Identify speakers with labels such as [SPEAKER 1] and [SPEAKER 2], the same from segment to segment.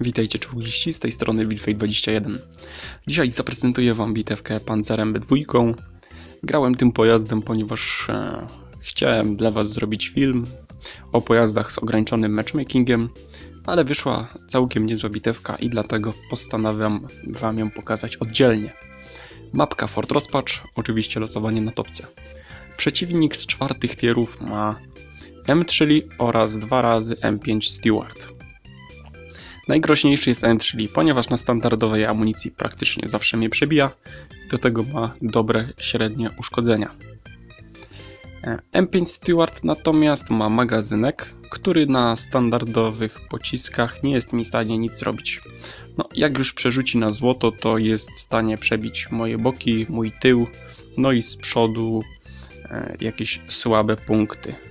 [SPEAKER 1] Witajcie czołgiści, z tej strony Wilfej21. Dzisiaj zaprezentuję Wam bitewkę Panzerem B2. Grałem tym pojazdem, ponieważ e, chciałem dla Was zrobić film o pojazdach z ograniczonym matchmakingiem, ale wyszła całkiem niezła bitewka i dlatego postanawiam Wam ją pokazać oddzielnie. Mapka Fort Rozpacz, oczywiście losowanie na topce. Przeciwnik z czwartych tierów ma M3 oraz dwa razy M5 Steward. Najgroźniejszy jest M3, ponieważ na standardowej amunicji praktycznie zawsze mnie przebija, do tego ma dobre średnie uszkodzenia. E, M5 Steward natomiast ma magazynek, który na standardowych pociskach nie jest mi w stanie nic zrobić. No, jak już przerzuci na złoto, to jest w stanie przebić moje boki, mój tył, no i z przodu e, jakieś słabe punkty.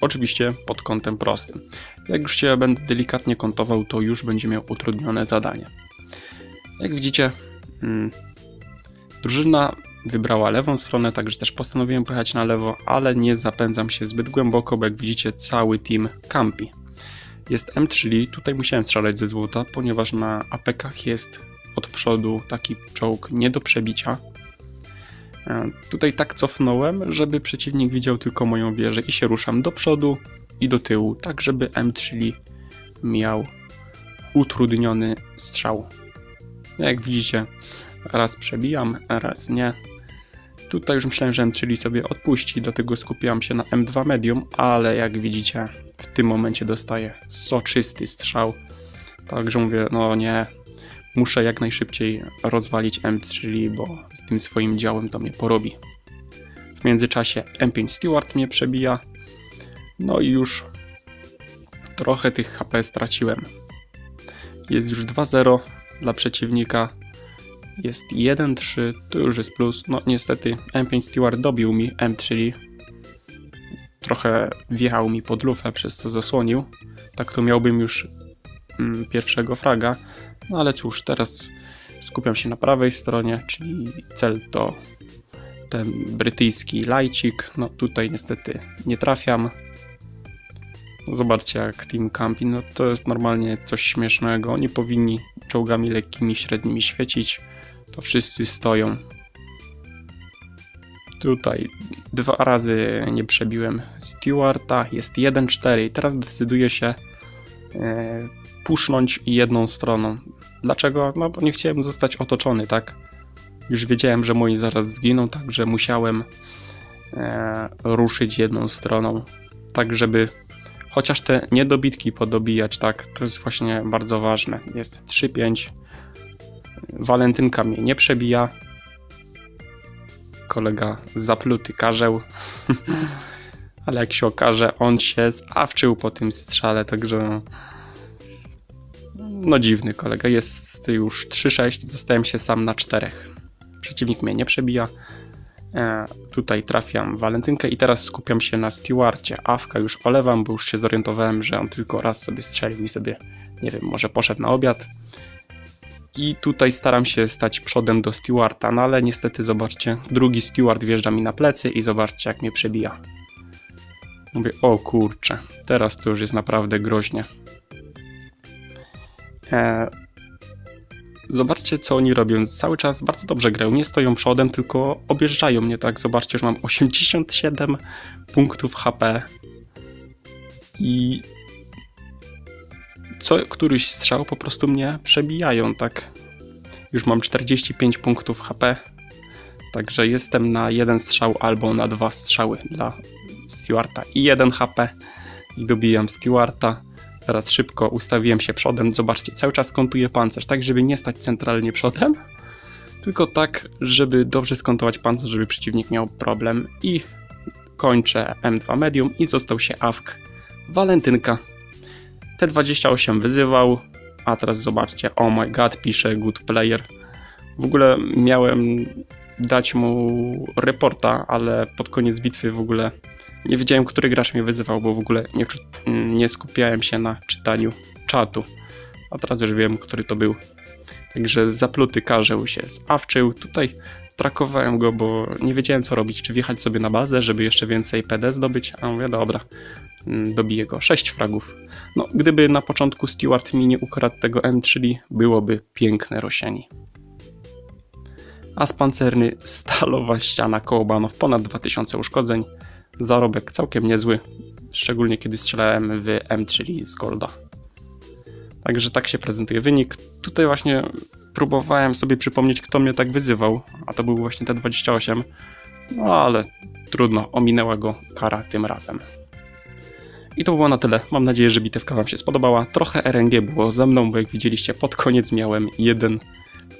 [SPEAKER 1] Oczywiście pod kątem prostym. Jak już się będę delikatnie kątował, to już będzie miał utrudnione zadanie. Jak widzicie, hmm, drużyna wybrała lewą stronę, także też postanowiłem pojechać na lewo, ale nie zapędzam się zbyt głęboko, bo jak widzicie cały team campi. Jest M3, tutaj musiałem strzelać ze złota, ponieważ na apekach jest od przodu taki czołg nie do przebicia. E, tutaj tak cofnąłem, żeby przeciwnik widział tylko moją wieżę i się ruszam do przodu i do tyłu, tak żeby M3 miał utrudniony strzał. Jak widzicie, raz przebijam, raz nie. Tutaj już myślałem, że M3 sobie odpuści, dlatego skupiłam się na M2 medium, ale jak widzicie, w tym momencie dostaję soczysty strzał. Także mówię, no nie, muszę jak najszybciej rozwalić M3, bo z tym swoim działem to mnie porobi. W międzyczasie M5 Steward mnie przebija, no i już trochę tych HP straciłem. Jest już 2-0 dla przeciwnika. Jest 1-3, to już jest plus. No niestety M5 Steward dobił mi M3. Trochę wjechał mi pod lufę, przez co zasłonił. Tak to miałbym już mm, pierwszego fraga. No ale cóż, teraz skupiam się na prawej stronie, czyli cel to ten brytyjski lajcik. No tutaj niestety nie trafiam. No zobaczcie jak Team Camping, no to jest normalnie coś śmiesznego. Oni powinni czołgami lekkimi, średnimi świecić. To wszyscy stoją. Tutaj dwa razy nie przebiłem Stewarta, jest 1-4 i teraz decyduję się e, pusznąć jedną stroną. Dlaczego? No bo nie chciałem zostać otoczony, tak? Już wiedziałem, że moi zaraz zginą, także musiałem e, ruszyć jedną stroną, tak żeby chociaż te niedobitki podobijać, tak? To jest właśnie bardzo ważne. Jest 3-5. Walentynka mnie nie przebija. Kolega zapluty karzeł. Ale jak się okaże, on się zawczył po tym strzale, także no dziwny kolega. Jest już 3-6, zostałem się sam na czterech. Przeciwnik mnie nie przebija. E, tutaj trafiam walentynkę i teraz skupiam się na Stewarcie. Awka już olewam, bo już się zorientowałem, że on tylko raz sobie strzelił i sobie, nie wiem, może poszedł na obiad. I tutaj staram się stać przodem do Stewarta, no ale niestety zobaczcie, drugi Stewart wjeżdża mi na plecy i zobaczcie jak mnie przebija. Mówię, o kurczę, teraz to już jest naprawdę groźnie. E, zobaczcie, co oni robią. Cały czas bardzo dobrze grają. Nie stoją przodem, tylko objeżdżają mnie, tak? Zobaczcie, już mam 87 punktów HP. I co któryś strzał po prostu mnie przebijają, tak? Już mam 45 punktów HP. Także jestem na jeden strzał albo na dwa strzały dla Stewarta i 1 HP. I dobijam Stewarta. Teraz szybko ustawiłem się przodem. Zobaczcie, cały czas kontuję pancerz, tak żeby nie stać centralnie przodem, tylko tak, żeby dobrze skontować pancerz, żeby przeciwnik miał problem. I kończę M2 medium i został się AWK Walentynka. T28 wyzywał, a teraz zobaczcie, oh my god, pisze good player. W ogóle miałem dać mu reporta, ale pod koniec bitwy w ogóle nie wiedziałem, który gracz mnie wyzywał, bo w ogóle nie, nie skupiałem się na czytaniu czatu. A teraz już wiem, który to był. Także zapluty karzeł się zawczył. Tutaj strakowałem go, bo nie wiedziałem co robić, czy wjechać sobie na bazę, żeby jeszcze więcej PD zdobyć, a mówię, dobra, mm, dobiję go. 6 fragów. No, gdyby na początku Stewart mi nie ukradł tego M3, byłoby piękne Rosieni. As pancerny, stalowa ściana koło banów, ponad 2000 uszkodzeń, zarobek całkiem niezły, szczególnie kiedy strzelałem w M3 z Golda. Także tak się prezentuje wynik. Tutaj właśnie próbowałem sobie przypomnieć, kto mnie tak wyzywał, a to był właśnie T28, no ale trudno, ominęła go kara tym razem. I to było na tyle. Mam nadzieję, że bitewka Wam się spodobała. Trochę RNG było ze mną, bo jak widzieliście, pod koniec miałem jeden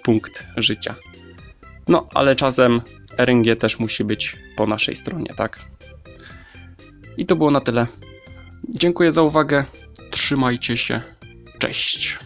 [SPEAKER 1] punkt życia. No, ale czasem RNG też musi być po naszej stronie, tak? I to było na tyle. Dziękuję za uwagę. Trzymajcie się. Cześć.